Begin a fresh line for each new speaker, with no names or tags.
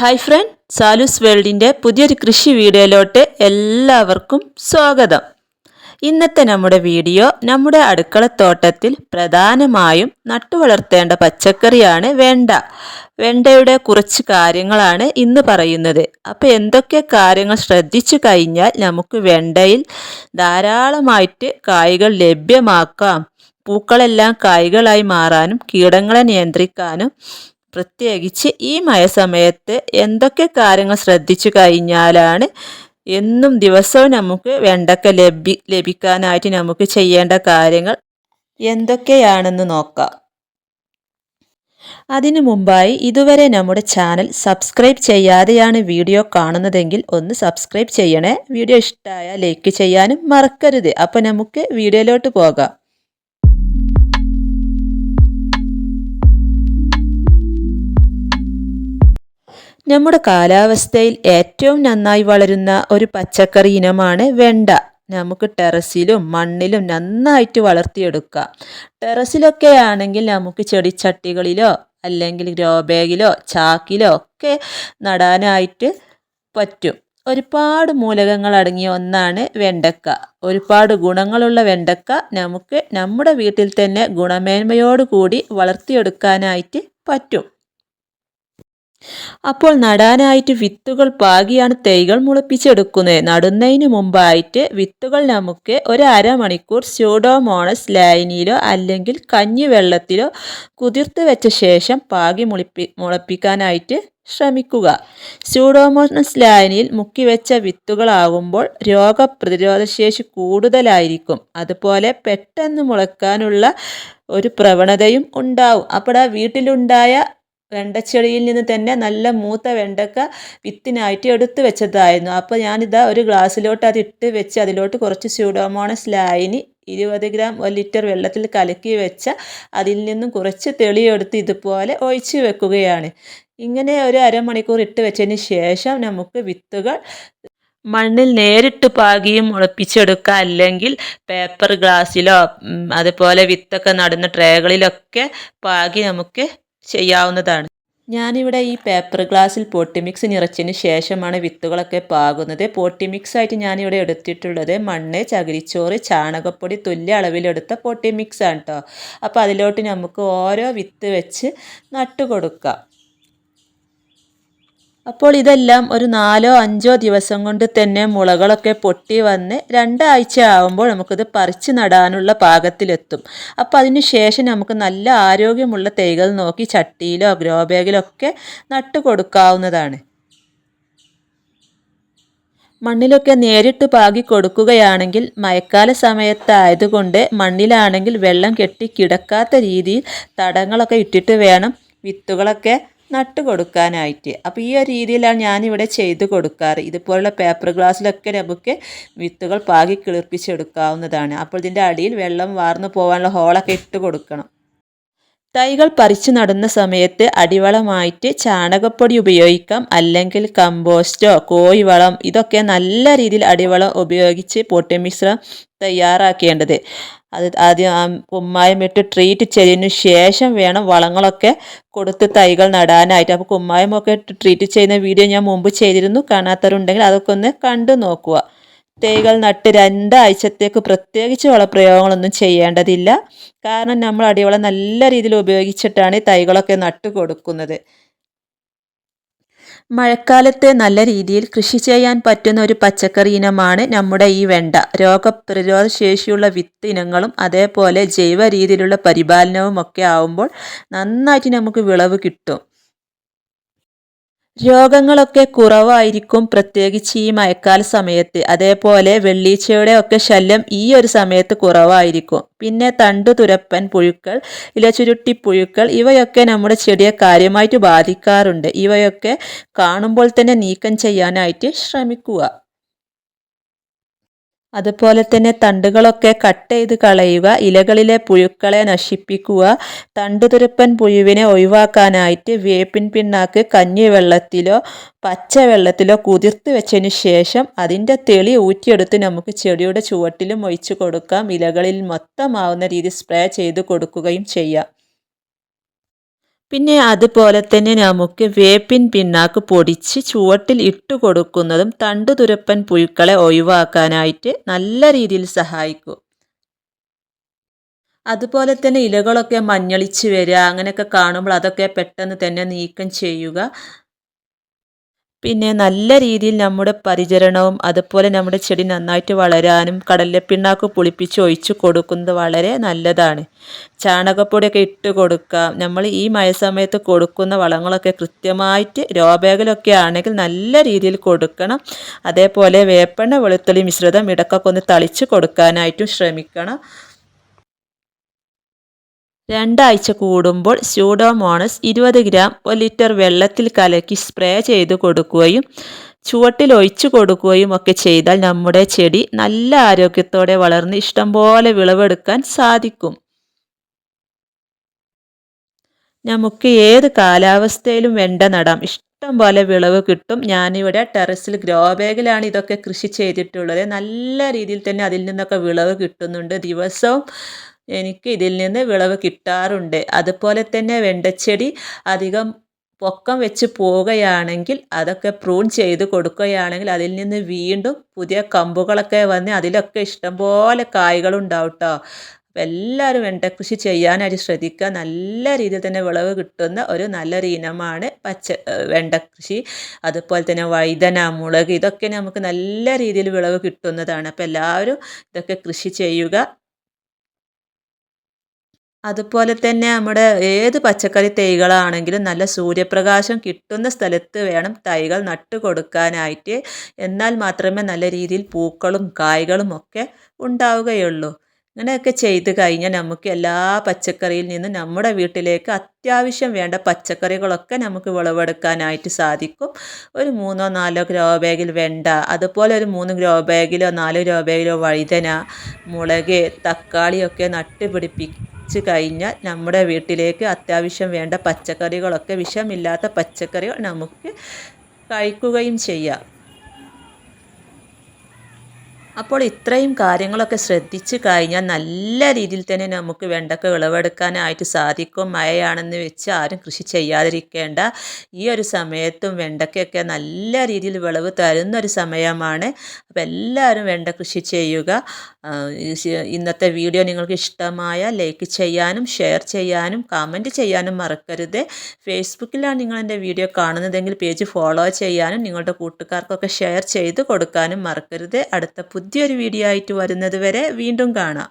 Hi front സാലൂസ് വേൾഡിന്റെ പുതിയൊരു കൃഷി വീഡിയോയിലോട്ട് എല്ലാവർക്കും സ്വാഗതം. ഇന്നത്തെ നമ്മുടെ വീഡിയോ നമ്മുടെ അടുക്കളത്തോട്ടത്തിൽ പ്രധാനമായും നട്ടുവളർത്തേണ്ട പച്ചക്കറിയാണ് വെണ്ട. വെണ്ടയുടെ കുറച്ച് കാര്യങ്ങളാണ് ഇന്ന് പറയുന്നത്. അപ്പോൾ എന്തൊക്കെ കാര്യങ്ങൾ ശ്രദ്ധിച്ചു കഴിഞ്ഞാൽ നമുക്ക് വെണ്ടയിൽ ധാരാളമായിട്ട് കായ്കൾ ലഭ്യമാക്കാം. പൂക്കളെല്ലാം കായ്കളായി മാറാനും കീടങ്ങളെ നിയന്ത്രിക്കാനും പ്രത്യേകിച്ച് ഈ മഴ സമയത്ത് എന്തൊക്കെ കാര്യങ്ങൾ ശ്രദ്ധിച്ചു കഴിഞ്ഞാലാണ് എന്നും ദിവസവും നമുക്ക് വെണ്ടക്ക ലഭി ലഭിക്കാനായിട്ട് നമുക്ക് ചെയ്യേണ്ട കാര്യങ്ങൾ എന്തൊക്കെയാണെന്ന് നോക്കാം. അതിനു മുമ്പായി ഇതുവരെ നമ്മുടെ ചാനൽ സബ്സ്ക്രൈബ് ചെയ്യാതെയാണ് വീഡിയോ കാണുന്നതെങ്കിൽ ഒന്ന് സബ്സ്ക്രൈബ് ചെയ്യണേ. വീഡിയോ ഇഷ്ടമായ ലൈക്ക് ചെയ്യാനും മറക്കരുത്. അപ്പോൾ നമുക്ക് വീഡിയോയിലോട്ട് പോകാം. നമ്മുടെ കാലാവസ്ഥയിൽ ഏറ്റവും നന്നായി വളരുന്ന ഒരു പച്ചക്കറി ഇനമാണ് വെണ്ട. നമുക്ക് ടെറസിലും മണ്ണിലും നന്നായിട്ട് വളർത്തിയെടുക്കാം. ടെറസിലൊക്കെ ആണെങ്കിൽ നമുക്ക് ചെടിച്ചട്ടികളിലോ അല്ലെങ്കിൽ ഗ്രോ ബാഗിലോ ചാക്കിലോ ഒക്കെ നടാനായിട്ട് പറ്റും. ഒരുപാട് മൂലകങ്ങൾ അടങ്ങിയ ഒന്നാണ് വെണ്ടക്ക. ഒരുപാട് ഗുണങ്ങളുള്ള വെണ്ടക്ക നമുക്ക് നമ്മുടെ വീട്ടിൽ തന്നെ ഗുണമേന്മയോടുകൂടി വളർത്തിയെടുക്കാനായിട്ട് പറ്റും. അപ്പോൾ നടാനായിട്ട് വിത്തുകൾ പാകിയാണ് തൈകൾ മുളപ്പിച്ചെടുക്കുന്നത് നടുന്നതിന് മുമ്പായിട്ട് വിത്തുകൾ നമുക്ക് ഒരു അരമണിക്കൂർ സ്യൂഡോമോണസ് ലൈനിയിലോ അല്ലെങ്കിൽ കഞ്ഞിവെള്ളത്തിലോ കുതിർത്ത് വെച്ച ശേഷം പാകി മുളിപ്പി മുളപ്പിക്കാനായിട്ട് ശ്രമിക്കുക. സ്യൂഡോമോണസ് ലായനിയിൽ മുക്കിവെച്ച വിത്തുകളാകുമ്പോൾ രോഗപ്രതിരോധശേഷി കൂടുതലായിരിക്കും. അതുപോലെ പെട്ടെന്ന് മുളക്കാനുള്ള ഒരു പ്രവണതയും ഉണ്ടാവും. അപ്പോൾ വീട്ടിലുണ്ടായ വെണ്ടച്ചെടിയിൽ നിന്ന് തന്നെ നല്ല മൂത്ത വെണ്ടക്ക വിത്തിനായിട്ട് എടുത്തു വെച്ചതായിരുന്നു. അപ്പോൾ ഞാനിതാ ഒരു ഗ്ലാസ്സിലോട്ട് അത് ഇട്ട് വെച്ച് അതിലോട്ട് കുറച്ച് സ്യൂഡോമോണസ് ലായനി ഇരുപത് ഗ്രാം ഒരു ലിറ്റർ വെള്ളത്തിൽ കലക്കി വെച്ച അതിൽ നിന്നും കുറച്ച് തെളിയെടുത്ത് ഇതുപോലെ ഒഴിച്ച് വെക്കുകയാണ്. ഇങ്ങനെ ഒരു അരമണിക്കൂർ ഇട്ട് വെച്ചതിന് ശേഷം നമുക്ക് വിത്തുകൾ മണ്ണിൽ നേരിട്ട് പാകിയും മുളപ്പിച്ചെടുക്കുക അല്ലെങ്കിൽ പേപ്പർ ഗ്ലാസ്സിലോ അതുപോലെ വിത്തൊക്കെ നടുന്ന ട്രേകളിലൊക്കെ പാകി നമുക്ക് ചെയ്യാവുന്നതാണ്. ഞാനിവിടെ ഈ പേപ്പർ ഗ്ലാസ്സിൽ പോട്ടി മിക്സ് നിറച്ചതിന് ശേഷമാണ് വിത്തുകളൊക്കെ പാകുന്നത്. പോട്ടി മിക്സ് ആയിട്ട് ഞാനിവിടെ എടുത്തിട്ടുള്ളത് മണ്ണ് ചകിരിച്ചോറ് ചാണകപ്പൊടി തുല്യ അളവിലെടുത്ത പോട്ടി മിക്സ് ആണ് കേട്ടോ അപ്പോൾ അതിലോട്ട് നമുക്ക് ഓരോ വിത്ത് വെച്ച് നട്ടു കൊടുക്കാം അപ്പോൾ ഇതെല്ലാം ഒരു നാലോ അഞ്ചോ ദിവസം കൊണ്ട് തന്നെ മുളകളൊക്കെ പൊട്ടി വന്ന് രണ്ടാഴ്ച ആവുമ്പോൾ നമുക്കിത് പറിച്ച് നടാനുള്ള പാകത്തിലെത്തും. അപ്പോൾ അതിന് ശേഷം നമുക്ക് നല്ല ആരോഗ്യമുള്ള തൈകൾ നോക്കി ചട്ടിയിലോ ഗ്രോ ബാഗിലോ ഒക്കെ നട്ടു കൊടുക്കാവുന്നതാണ്. മണ്ണിലൊക്കെ നേരിട്ട് പാകി കൊടുക്കുകയാണെങ്കിൽ മഴക്കാല സമയത്തായതുകൊണ്ട് മണ്ണിലാണെങ്കിൽ വെള്ളം കെട്ടി കിടക്കാത്ത രീതിയിൽ തടങ്ങളൊക്കെ ഇട്ടിട്ട് വേണം വിത്തുകളൊക്കെ നട്ട് കൊടുക്കാനായിട്ട് അപ്പോൾ ഈ ഒരു രീതിയിലാണ് ഞാനിവിടെ ചെയ്ത് കൊടുക്കാറ്. ഇതുപോലുള്ള പേപ്പർ ഗ്ലാസ്സിലൊക്കെ നമുക്ക് വിത്തുകൾ പാകി കിളിർപ്പിച്ചെടുക്കാവുന്നതാണ്. അപ്പോൾ ഇതിന്റെ അടിയിൽ വെള്ളം വാർന്നു പോകാനുള്ള ഹോളൊക്കെ ഇട്ട് കൊടുക്കണം. തൈകൾ പറിച്ചു നടുന്ന സമയത്ത് അടിവളമായിട്ട് ചാണകപ്പൊടി ഉപയോഗിക്കാം. അല്ലെങ്കിൽ കമ്പോസ്റ്റോ കോഴിവളം ഇതൊക്കെ നല്ല രീതിയിൽ അടിവളം ഉപയോഗിച്ച് പൊട്ടിമിശ്രം തയ്യാറാക്കേണ്ടത്. അത് ആദ്യം കുമ്മായം ഇട്ട് ട്രീറ്റ് ചെയ്തതിന് ശേഷം വേണം വളങ്ങളൊക്കെ കൊടുത്ത് തൈകൾ നടാനായിട്ട്. അപ്പോൾ കുമ്മായമൊക്കെ ട്രീറ്റ് ചെയ്യുന്ന വീഡിയോ ഞാൻ മുമ്പ് ചെയ്തിരുന്നു. കാണാത്തവരുണ്ടെങ്കിൽ അതൊക്കെ ഒന്ന് കണ്ടു നോക്കുക. തൈകൾ നട്ട് രണ്ടാഴ്ചത്തേക്ക് പ്രത്യേകിച്ച് വളപ്രയോഗങ്ങളൊന്നും ചെയ്യേണ്ടതില്ല. കാരണം നമ്മൾ അടിവളം നല്ല രീതിയിൽ ഉപയോഗിച്ചിട്ടാണ് ഈ തൈകളൊക്കെ നട്ടു കൊടുക്കുന്നത്. മഴക്കാലത്തെ നല്ല രീതിയിൽ കൃഷി ചെയ്യാൻ പറ്റുന്ന ഒരു പച്ചക്കറി ഇനമാണ് നമ്മുടെ ഈ വെണ്ട. രോഗപ്രതിരോധ ശേഷിയുള്ള വിത്ത് ഇനങ്ങളും അതേപോലെ ജൈവ രീതിയിലുള്ള പരിപാലനവും ഒക്കെ ആവുമ്പോൾ നന്നായിട്ട് നമുക്ക് വിളവ് കിട്ടും. രോഗങ്ങളൊക്കെ കുറവായിരിക്കും പ്രത്യേകിച്ച് ഈ മഴക്കാല സമയത്ത്. അതേപോലെ വെള്ളീച്ചയുടെ ഒക്കെ ശല്യം ഈ ഒരു സമയത്ത് കുറവായിരിക്കും. പിന്നെ തണ്ടു തുരപ്പൻ പുഴുക്കൾ ഇലചുരുട്ടി പുഴുക്കൾ ഇവയൊക്കെ നമ്മുടെ ചെടിയെ കാര്യമായിട്ട് ബാധിക്കാറുണ്ട്. ഇവയൊക്കെ കാണുമ്പോൾ തന്നെ നീക്കം ചെയ്യാനായിട്ട് ശ്രമിക്കുക. അതുപോലെ തന്നെ തണ്ടുകളൊക്കെ കട്ട് ചെയ്ത് കളയുക ഇലകളിലെ പുഴുക്കളെ നശിപ്പിക്കുക തണ്ടുതുരുപ്പൻ പുഴുവിനെ ഒഴിവാക്കാനായിട്ട് വേപ്പിൻ പിണ്ണാക്ക് കഞ്ഞിവെള്ളത്തിലോ പച്ചവെള്ളത്തിലോ കുതിർത്ത് വെച്ചതിന് ശേഷം അതിന്റെ തെളി ഊറ്റിയെടുത്ത് നമുക്ക് ചെടിയുടെ ചുവട്ടിലും ഒഴിച്ചു കൊടുക്കാം. ഇലകളിൽ മൊത്തമാവുന്ന രീതി സ്പ്രേ ചെയ്ത് കൊടുക്കുകയും ചെയ്യാം. പിന്നെ അതുപോലെ തന്നെ നമുക്ക് വേപ്പിൻ പിണ്ണാക്ക് പൊടിച്ച് ചുവട്ടിൽ ഇട്ട് കൊടുക്കുന്നതും തണ്ടുതുരപ്പൻ പുഴുക്കളെ ഒഴിവാക്കാനായിട്ട് നല്ല രീതിയിൽ സഹായിക്കും. അതുപോലെ തന്നെ ഇലകളൊക്കെ മഞ്ഞളിച്ച് വരിക അങ്ങനെയൊക്കെ കാണുമ്പോൾ അതൊക്കെ പെട്ടെന്ന് തന്നെ നീക്കം ചെയ്യുക. പിന്നെ നല്ല രീതിയിൽ നമ്മുടെ പരിചരണവും അതുപോലെ നമ്മുടെ ചെടി നന്നായിട്ട് വളരാനും കടലപ്പിണ്ണാക്ക് പുളിപ്പിച്ച് ഒഴിച്ചു കൊടുക്കുന്നത് വളരെ നല്ലതാണ്. ചാണകപ്പൊടിയൊക്കെ ഇട്ട് കൊടുക്കാം നമ്മൾ ഈ മഴ സമയത്ത് കൊടുക്കുന്ന വളങ്ങളൊക്കെ കൃത്യമായിട്ട് രോബേഗലൊക്കെ ആണെങ്കിൽ നല്ല രീതിയിൽ കൊടുക്കണം. അതേപോലെ വേപ്പെണ്ണ വെളുത്തുള്ളി മിശ്രിതം ഇടക്കൊക്കെ ഒന്ന് തളിച്ച് കൊടുക്കാനായിട്ടും ശ്രമിക്കണം. രണ്ടാഴ്ച കൂടുമ്പോൾ സ്യൂഡോമോണസ് ഇരുപത് ഗ്രാം ഒരു ലിറ്റർ വെള്ളത്തിൽ കലക്കി സ്പ്രേ ചെയ്ത് കൊടുക്കുകയും ചുവട്ടിൽ ഒഴിച്ചു കൊടുക്കുകയും ഒക്കെ ചെയ്താൽ നമ്മുടെ ചെടി നല്ല ആരോഗ്യത്തോടെ വളർന്ന് ഇഷ്ടംപോലെ വിളവെടുക്കാൻ സാധിക്കും. നമുക്ക് ഏത് കാലാവസ്ഥയിലും വെണ്ട നടാം. ഇഷ്ടം പോലെ വിളവ് കിട്ടും. ഞാനിവിടെ ടെറസിൽ ഗ്രോ ബാഗിലാണ് ഇതൊക്കെ കൃഷി ചെയ്തിട്ടുള്ളത്. നല്ല രീതിയിൽ തന്നെ അതിൽ നിന്നൊക്കെ വിളവ് കിട്ടുന്നുണ്ട് ദിവസവും. എനിക്ക് ഇതിൽ നിന്ന് വിളവ് കിട്ടാറുണ്ട്. അതുപോലെ തന്നെ വെണ്ടച്ചെടി അധികം പൊക്കം വെച്ച് പോവുകയാണെങ്കിൽ അതൊക്കെ പ്രൂൺ ചെയ്ത് കൊടുക്കുകയാണെങ്കിൽ അതിൽ നിന്ന് വീണ്ടും പുതിയ കമ്പുകളൊക്കെ വന്ന് അതിലൊക്കെ ഇഷ്ടംപോലെ കായ്കളുണ്ടാവും കേട്ടോ അപ്പോൾ എല്ലാവരും വെണ്ടക്കൃഷി കൃഷി ചെയ്യാനായിട്ട് ശ്രദ്ധിക്കുക. നല്ല രീതിയിൽ തന്നെ വിളവ് കിട്ടുന്ന ഒരു നല്ലൊരു ഇനമാണ് പച്ച വെണ്ടക്കൃഷി. കൃഷി അതുപോലെ തന്നെ വഴുതന മുളക് ഇതൊക്കെ നമുക്ക് നല്ല രീതിയിൽ വിളവ് കിട്ടുന്നതാണ്. അപ്പോൾ എല്ലാവരും ഇതൊക്കെ കൃഷി ചെയ്യുക. അതുപോലെ തന്നെ നമ്മുടെ ഏത് പച്ചക്കറി തൈകളാണെങ്കിലും നല്ല സൂര്യപ്രകാശം കിട്ടുന്ന സ്ഥലത്ത് വേണം തൈകൾ നട്ടു കൊടുക്കാനായിട്ട്. എന്നാൽ മാത്രമേ നല്ല രീതിയിൽ പൂക്കളും കായ്കളും ഒക്കെ ഉണ്ടാവുകയുള്ളൂ. അങ്ങനെയൊക്കെ ചെയ്ത് കഴിഞ്ഞാൽ നമുക്ക് എല്ലാ പച്ചക്കറിയിൽ നിന്നും നമ്മുടെ വീട്ടിലേക്ക് അത്യാവശ്യം വേണ്ട പച്ചക്കറികളൊക്കെ നമുക്ക് വിളവെടുക്കാനായിട്ട് സാധിക്കും. ഒരു മൂന്നോ നാലോ ഗ്രോ ബാഗിൽ വെണ്ട അതുപോലെ ഒരു മൂന്ന് ഗ്രോ ബാഗിലോ നാലോ ഗ്രോ ബാഗിലോ വഴുതന മുളക് തക്കാളിയൊക്കെ നട്ടുപിടിപ്പിക്കും വെച്ച് കഴിഞ്ഞാൽ നമ്മുടെ വീട്ടിലേക്ക് അത്യാവശ്യം വേണ്ട പച്ചക്കറികളൊക്കെ വിഷമില്ലാത്ത പച്ചക്കറികൾ നമുക്ക് കഴിക്കുകയും ചെയ്യാം. അപ്പോൾ ഇത്രയും കാര്യങ്ങളൊക്കെ ശ്രദ്ധിച്ചു കഴിഞ്ഞാൽ നല്ല രീതിയിൽ തന്നെ നമുക്ക് വെണ്ടക്ക വിളവെടുക്കാനായിട്ട് സാധിക്കും. മഴയാണെന്ന് വെച്ച് ആരും കൃഷി ചെയ്യാതിരിക്കേണ്ട. ഈ ഒരു സമയത്തും വെണ്ടക്കയൊക്കെ നല്ല രീതിയിൽ വിളവ് തരുന്ന ഒരു സമയമാണ്. അപ്പോൾ എല്ലാവരും വെണ്ട കൃഷി ചെയ്യുക. ഇന്നത്തെ വീഡിയോ നിങ്ങൾക്ക് ഇഷ്ടമായ ലൈക്ക് ചെയ്യാനും ഷെയർ ചെയ്യാനും കമന്റ് ചെയ്യാനും മറക്കരുത്. ഫേസ്ബുക്കിലാണ് നിങ്ങൾ എന്റെ വീഡിയോ കാണുന്നതെങ്കിൽ പേജ് ഫോളോ ചെയ്യാനും നിങ്ങളുടെ കൂട്ടുകാർക്കൊക്കെ ഷെയർ ചെയ്ത് കൊടുക്കാനും മറക്കരുത്. അടുത്ത പുതിയൊരു വീഡിയോ ആയിട്ട് വരുന്നത് വരെ വീണ്ടും കാണാം.